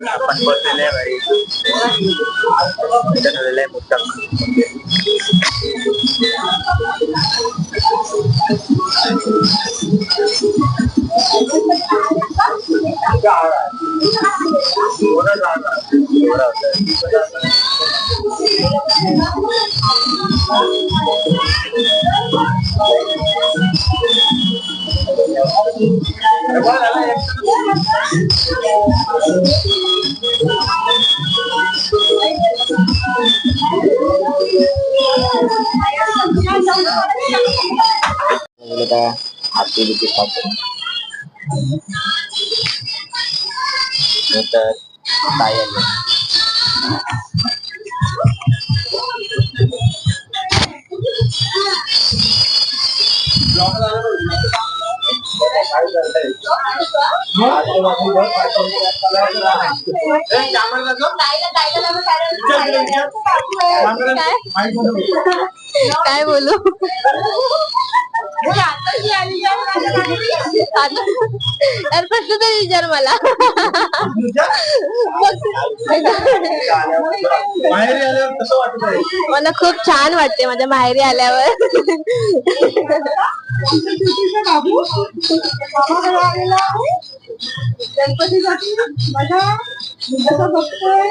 பண்பாட்டிலே வரி இடங்களிலே முட்டம் Thank. মূলত activity function kita tayarnya camera काय बोलू? यार प्रश्न तरी विचार मला. माहेरी आल्यावर कसं वाटत आहे मला खूप छान वाटते माझ्या माहेरी आल्यावर. गणपतीसाठी बघतोय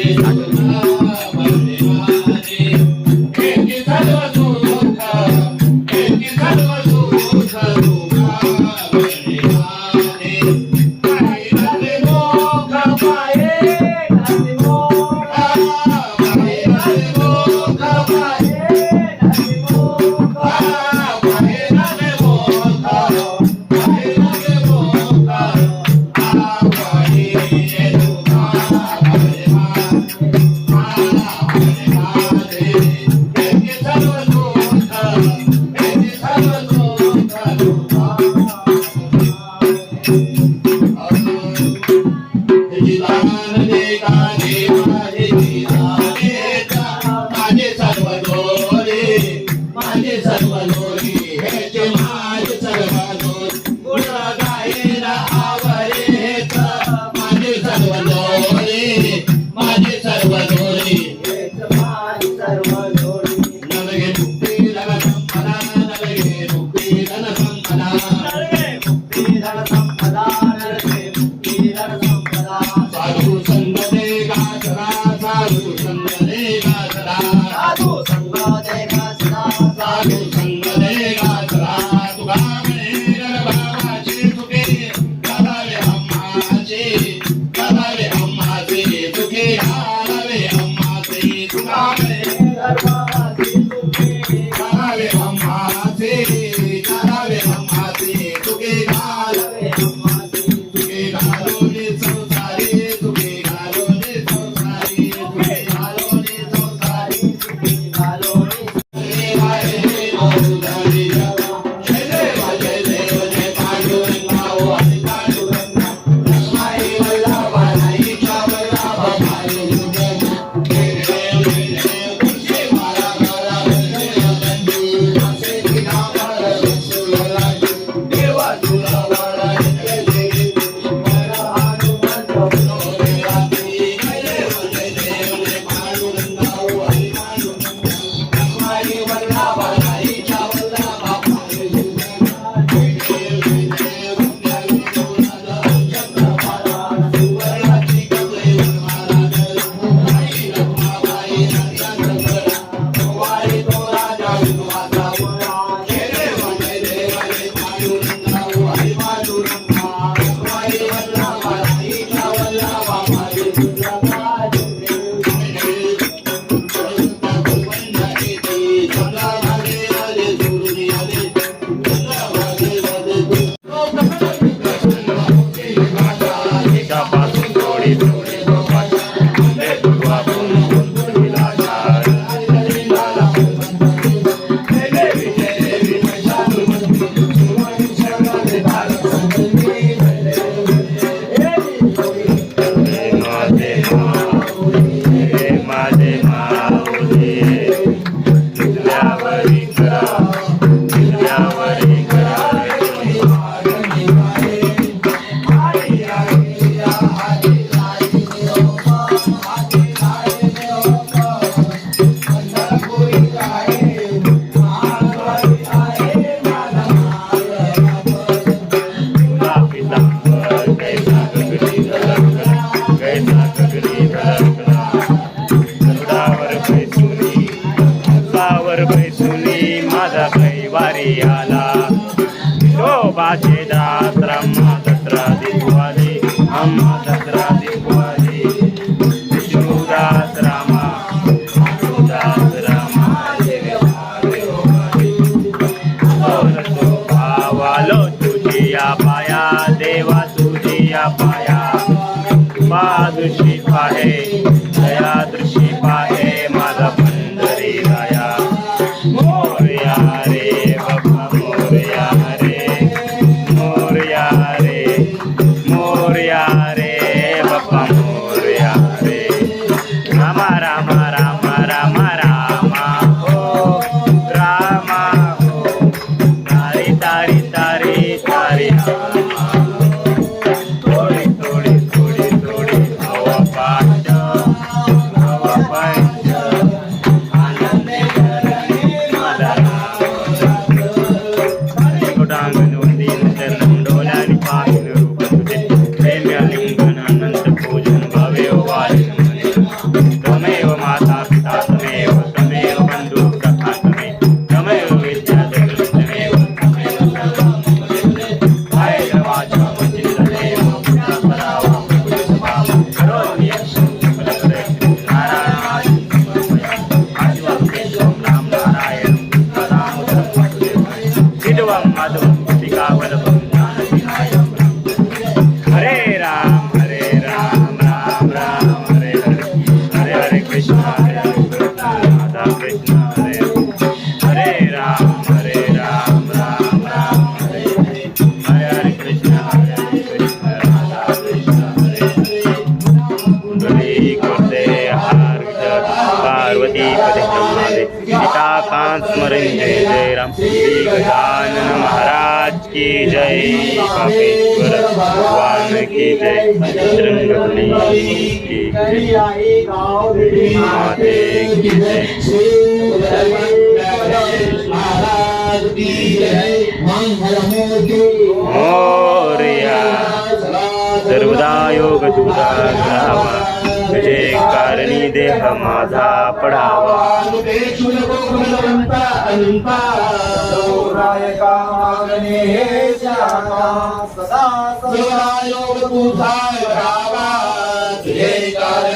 Thank you. Bye. Gracias. जय कापेश्वर भगवान की जय। बजरंगबली की जय माते की जय महाराज की जय मंगलमूर्ती मोरया सर्वदा योग तुझा जे कारणी देह माझा पडावा. सदा योग तुझा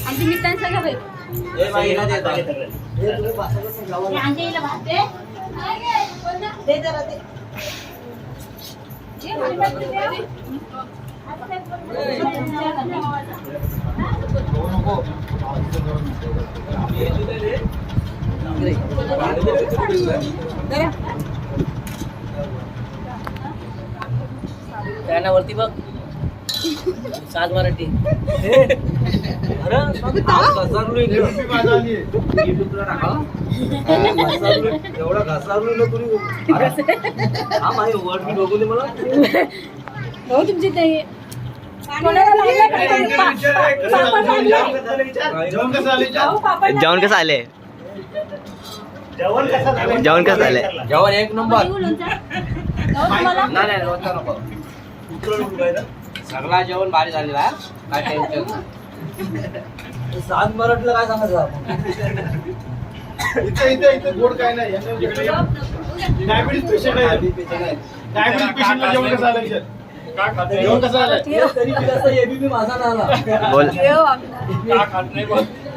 आमची मिठाई सगळं भेट दे दे वरती बघ. सात मराठी. एवढा घासारलो ना तुरी हा माझे वर्ड बी बघू दे मला. हो तुमची ते कोणाला लागलं का? जेवण कसं आले जेवण कसं आले जेवण एक नंबर? हो? नाही नाही रोजचा नको. सगळा जेवण भारी झालेला आहे. काय टेन्शन नाही. सात मराठीला काय सांगायचं इथे इथे इथे गोड काय नाही. डायबिटीज पेशंट आहे. डायबिटीज पेशंटला जेवण कसं आलं? जेवण कसं आलं तरी बी कसं एबीपी माझा ना आला बोल.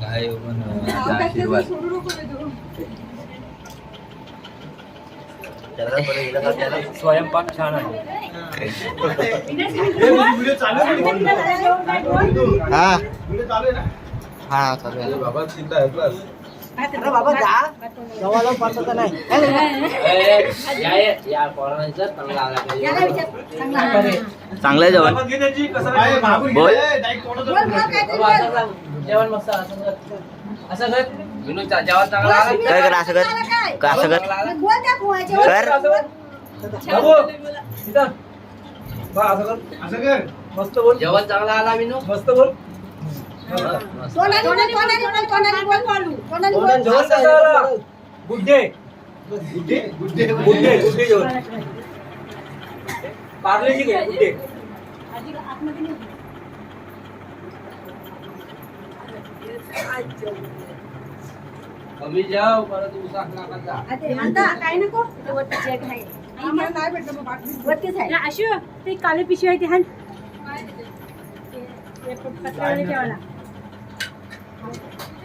काय काय. स्वयंपाक छान आहे. हे व्हिडिओ चालू आहे ना? हा. व्हिडिओ चालू आहे ना? हा चालू आहे. बाबा चिंता आहे बस बाबा जा. जवळ नाही. चांगला जेवण बोल. जेवण मस्त असं कर. विनू जेवण चांगलं आलं. काय कर असं कर. असं कर. असं कर. मस्त बोल. जेवण चांगलं आला विनू. मस्त बोल. తోడని తోడని తోడని బోల్ పాలు ना బోల్ సారా గుడ్డే గుడ్డే గుడ్డే గుడ్డే గుడ్డే జోర్ पार्ले जी गए गुड्डे कमी जाओ परत उसाक नका जा आता काय नको वरती चेक आहे आम्हाला नाही ना मग बाटली वरतीच आहे. अशो ते काले पिशवी आहे ते हाँ पत्रावळी ठेवायला.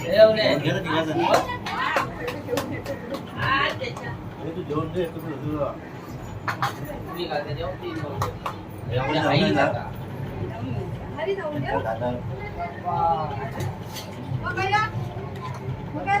जेवण आहे. तुम्ही काय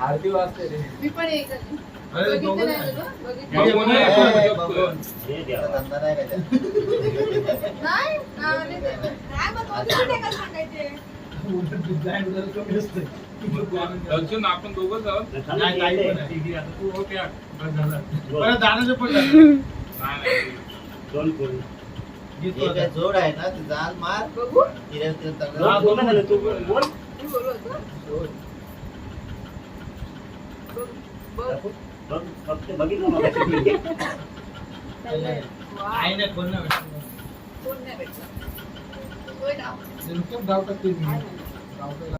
आरती वाजते रे अरे दोघं नाही. आपण दोघंच आहोत नाही, ताई पण टाक. जोड आहे ना ते जाल मार तिला- तिला चांगलं- हा, बोल ना. तू बोल. बोल. बघ, फक्त बघितलं मगाशी. आहे ना, कोण नाही भेटलं. एकदम धावतात ते. धावतात.